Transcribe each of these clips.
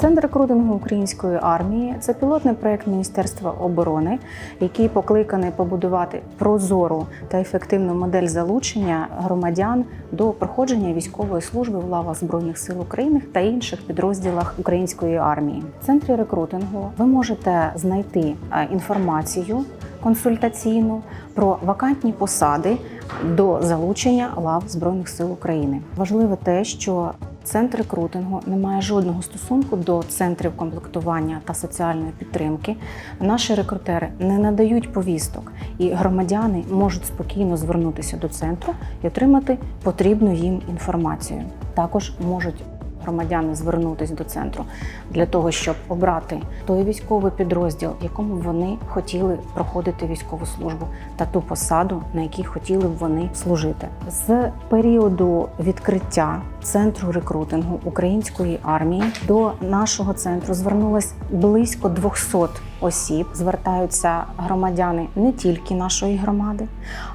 Центр рекрутингу української армії це пілотний проект Міністерства оборони, який покликаний побудувати прозору та ефективну модель залучення громадян до проходження військової служби в лавах збройних сил України та інших підрозділах української армії. В центрі рекрутингу ви можете знайти е, інформацію консультаційну про вакантні посади до залучення лав збройних сил України. Важливо те, що Центр рекрутингу не має жодного стосунку до центрів комплектування та соціальної підтримки. Наші рекрутери не надають повісток, і громадяни можуть спокійно звернутися до центру і отримати потрібну їм інформацію. Також можуть громадяни звернутися до центру для того, щоб обрати той військовий підрозділ, в якому вони хотіли проходити військову службу, та ту посаду, на якій хотіли б вони служити. З періоду відкриття центру рекрутингу української армії до нашого центру звернулось близько 200 осіб. Звертаються громадяни не тільки нашої громади,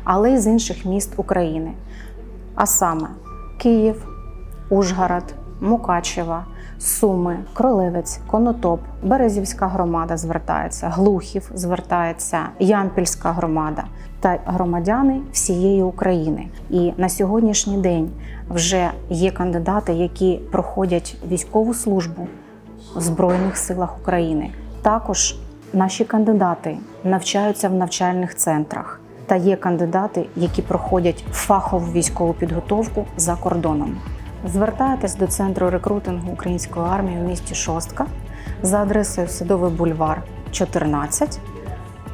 але й з інших міст України. А саме Київ, Ужгород, Мукачева, Суми, Кролевець, Конотоп, Березівська громада звертається, Глухів звертається, Ямпільська громада та громадяни всієї України. І на сьогоднішній день вже є кандидати, які проходять військову службу в Збройних силах України. Також наші кандидати навчаються в навчальних центрах. Та є кандидати, які проходять фахову військову підготовку за кордоном. Звертайтесь до центру рекрутингу української армії у місті Шостка за адресою Садовий бульвар 14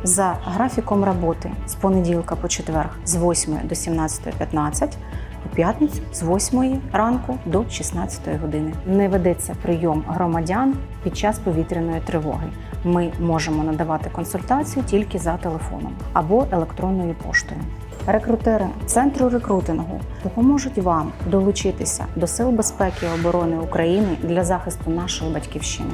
за графіком роботи з понеділка по четвер з 8 до 17.15, у п'ятницю з 8 ранку до 16 години. Не ведеться прийом громадян під час повітряної тривоги. Ми можемо надавати консультацію тільки за телефоном або електронною поштою. Рекрутери центру рекрутингу допоможуть вам долучитися до сил безпеки і оборони України для захисту нашої батьківщини.